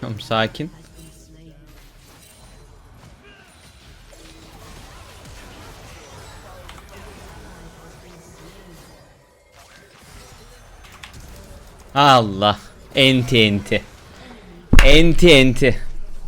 Tamam sakin. Allah. Enti enti. Enti enti.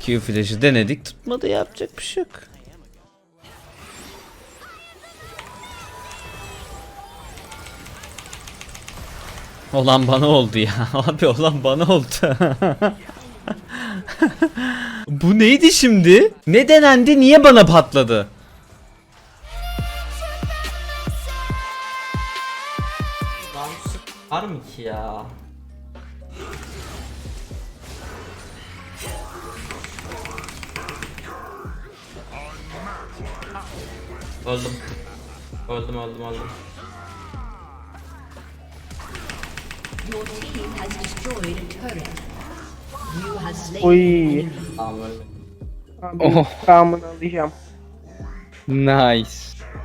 Q flash'ı denedik tutmadı yapacak bir şey yok. Olan bana oldu ya. Abi olan bana oldu. Bu neydi şimdi? Ne denendi? Niye bana patladı? Var mı ki ya? Öldüm. Öldüm öldüm öldüm. Your team has destroyed a turret. Oy. Tamam öldüm. Abi Oh. alacağım. Nice.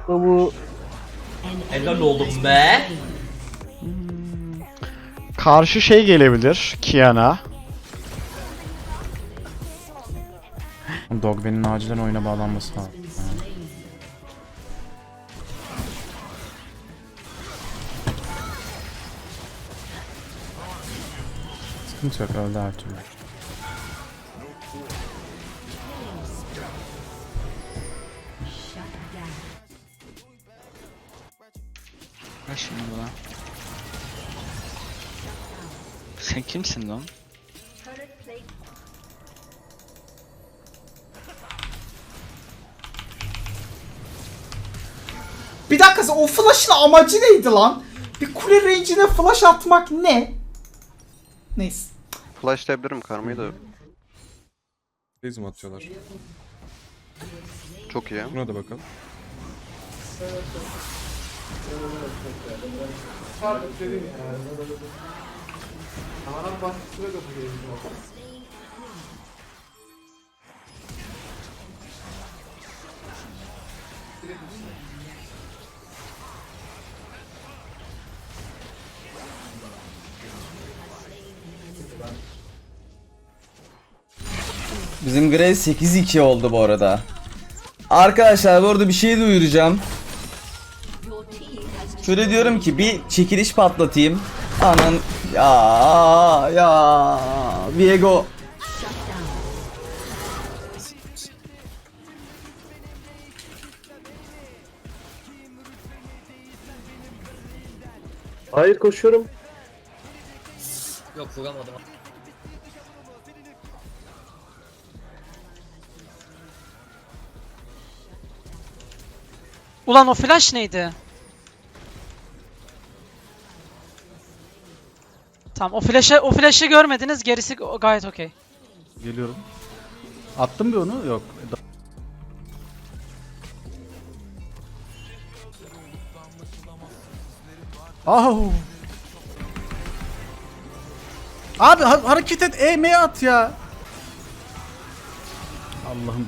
Bu Helal oğlum be. Karşı şey gelebilir. Kiana. Dogben'in acilen oyuna bağlanması lazım. Sıkıntı yok öldü her türlü. Ver şimdi buna. Sen kimsin lan? Bir dakika o flash'ın amacı neydi lan? Bir kule range'ine flash atmak ne? Neyse. Flashlayabilirim karmayı da. Base mi atıyorlar? Çok iyi. Buna da bakalım. Bizim Graves 8-2 oldu bu arada. Arkadaşlar bu arada bir şey duyuracağım. Şöyle diyorum ki bir çekiliş patlatayım. Anan ya ya Viego. Hayır koşuyorum. Yok vuramadım. Ulan o flash neydi? Tamam o flash'ı o flash'ı görmediniz gerisi gayet okey. Geliyorum. Attım bir onu yok. Ahu. Abi ha- hareket et EM'ye at ya. Allah'ım.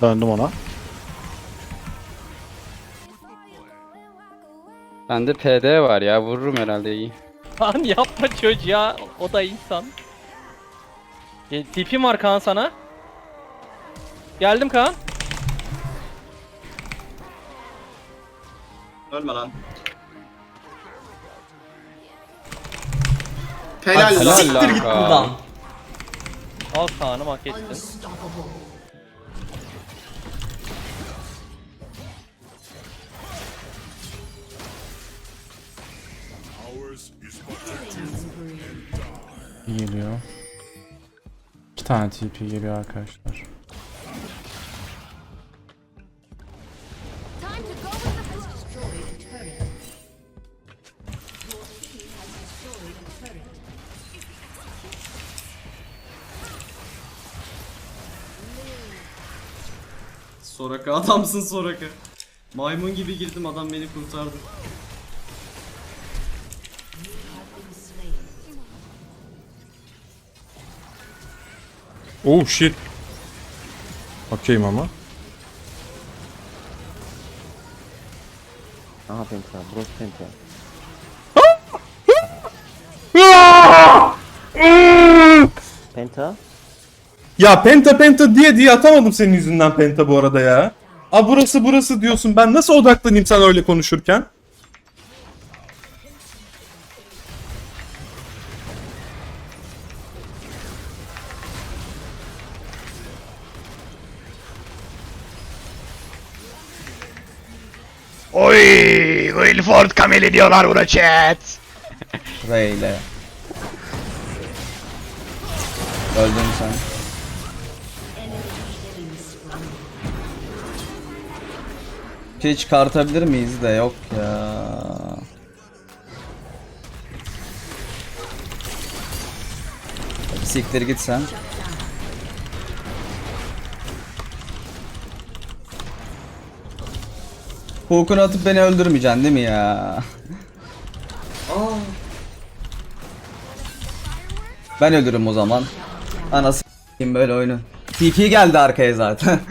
Döndüm ona. Bende PD var ya vururum herhalde iyi. Kaan yapma çocuğa. O da insan. E, tipim var Kaan sana. Geldim Kaan. Ölme lan. Helal, Helal siktir lan git Kaan. buradan. Al Kaan'ım hak ettin. Geliyor. İki tane TP geliyor arkadaşlar. Soraka adamsın Soraka. Maymun gibi girdim adam beni kurtardı. Oh shit. Okeyim ama. Aha penta, bros penta. Penta. Ya penta penta diye diye atamadım senin yüzünden penta bu arada ya. A burası burası diyorsun. Ben nasıl odaklanayım sen öyle konuşurken? Oy! Wilford Kameli diyorlar buna chat. Reyle. Öldün sen. Şey çıkartabilir miyiz de yok ya. Siktir git sen. Hook'unu atıp beni öldürmeyeceksin değil mi ya? Ben ölürüm o zaman. Anası böyle oyunu. TP geldi arkaya zaten.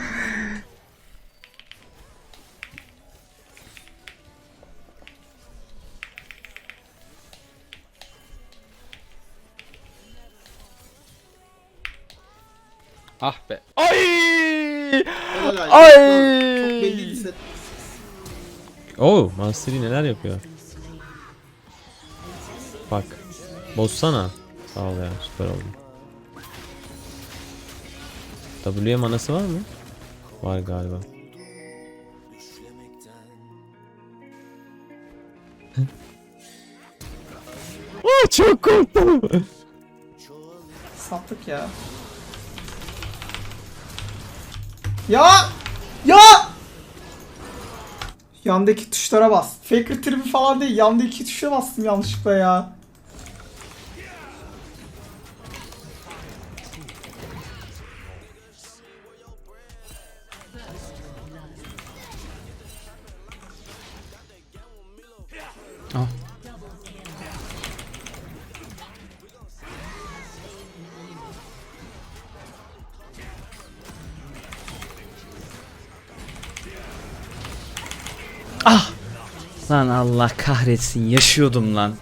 Ah be. Ay! Ay! Çok belliydi set. Oo Master Yi neler yapıyor. Bak. Bozsana. Sağ ol ya süper oldu. W'ye manası var mı? Var galiba. Aa, çok korktum. Sattık. Ya! Ya! Yandaki tuşlara bas. Faker tribi falan değil. Yandaki tuşa bastım yanlışlıkla ya. Lan Allah kahretsin yaşıyordum lan.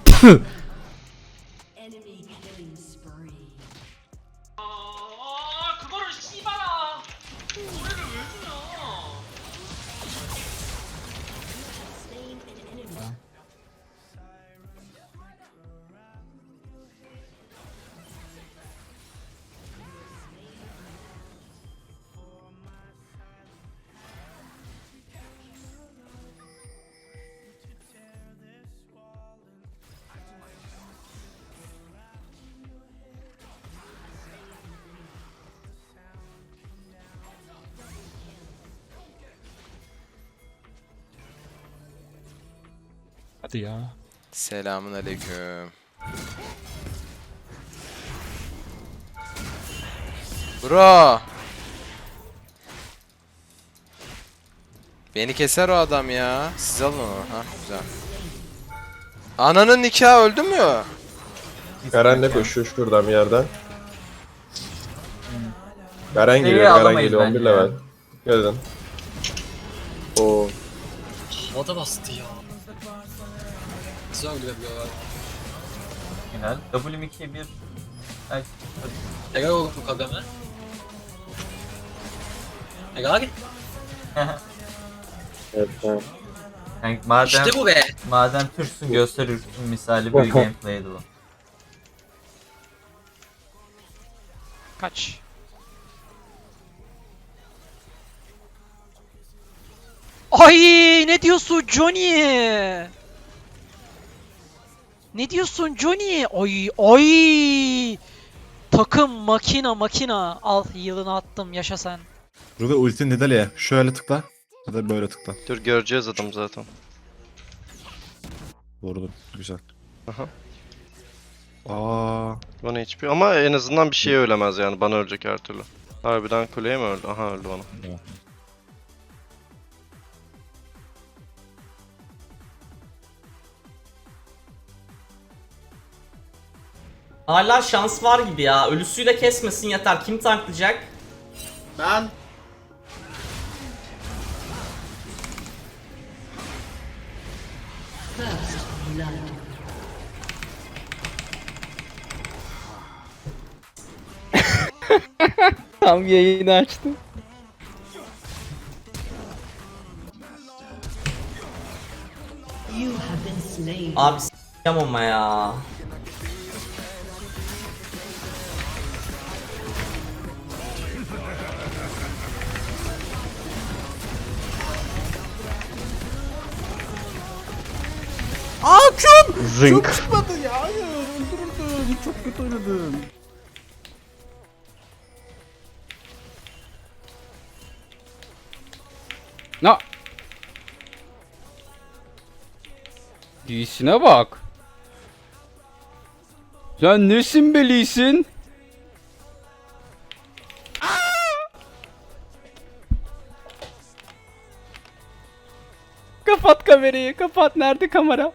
Hadi ya. Selamun aleyküm. Bro. Beni keser o adam ya. Siz alın onu. Ha güzel. Ananın nikahı öldü mü? Garen de koşuyor şuradan bir yerden. Garen geliyor, Garen geliyor, 11 level. Gelin. Oo. O da bastı ya. Güzel gidebiliyorlar. Final. W2 1 Helal oğlum bu kademe. Helal. Evet, evet. Yani madem, İşte bu be. madem Türksün göster ürkün misali bir gameplay'di bu. Kaç. Ay ne diyorsun Johnny? Ne diyorsun Johnny? Ay ay. Takım makina makina. Al yılını attım yaşa sen. Ruve ulti Nidalee'ye. Şöyle tıkla. Ya da böyle tıkla. Dur göreceğiz adam zaten. Vurdum. Güzel. Aha. Aa. Bana hiçbir ama en azından bir şey ölemez yani bana ölecek her türlü. Harbiden kuleye mi öldü? Aha öldü bana. Hala şans var gibi ya. Ölüsüyle kesmesin yeter. Kim tanklayacak? Ben Tam yayını açtım. Abi s**eceğim ama ya. Aa küm! Zınk. Küm çıkmadı ya. Hayır öldürürdün. Çok kötü oynadın. Na. Büyüsüne bak. Sen nesin belisin? Kapat kamerayı, kapat. Nerede kamera?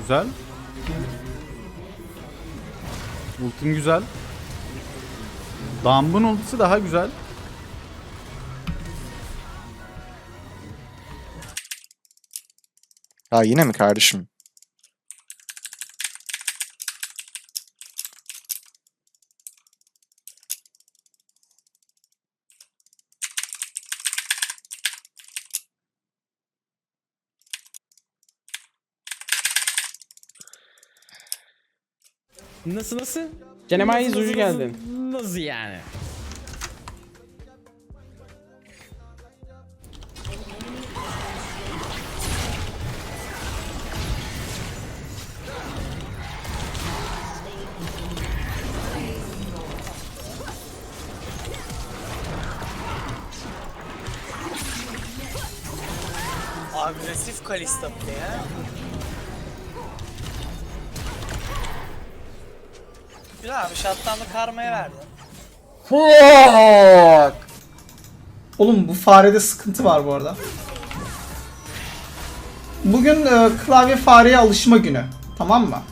Güzel. Ultin güzel. Dumb'ın ultisi daha güzel. Ya yine mi kardeşim? Nasıl nasıl? Cenemay Zucu geldin. Nasıl yani? Agresif Kalista bu ya. Güzel abi şattanlı karmaya verdi. Oğlum bu farede sıkıntı var bu arada. Bugün e, klavye fareye alışma günü. Tamam mı?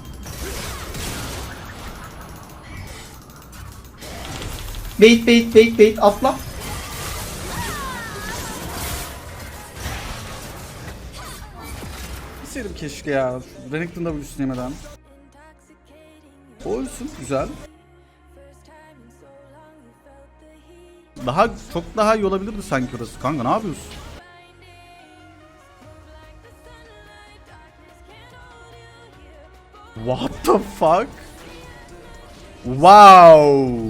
Wait wait wait wait atla. Bilseydim keşke ya. Üstüne yemeden. O ölsün. Güzel. Daha çok daha iyi olabilirdi sanki orası. Kanka ne yapıyorsun? What the fuck? Wow.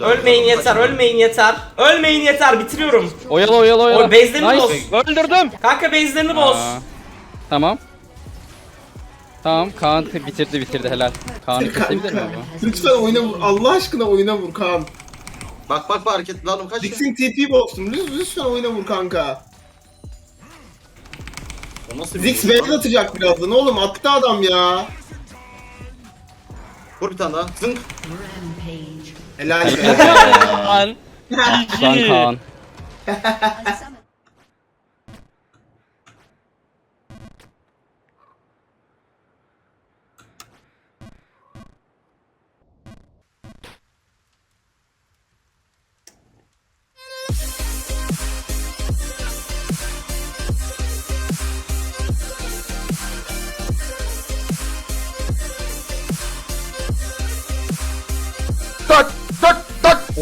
Ölmeyin yeter, ölmeyin yeter. Ölmeyin yeter, bitiriyorum. Oyala oyala oyala. Oy, base'lerini Nice. boz. Öldürdüm. Kanka base'lerini boz. Aa, Tamam. Tamam Kaan bitirdi bitirdi helal. Kaan'ı kesebilir mi bu? Lütfen oyuna vur. Allah aşkına oyuna vur Kaan. Bak bak bak hareket lan o kaç Dix'in TP box'um. Lütfen, lütfen oyuna vur kanka. Zix beyaz atacak birazdan oğlum. Attı adam ya. Vur bir tane daha. Zınk. Helal be. Kaan.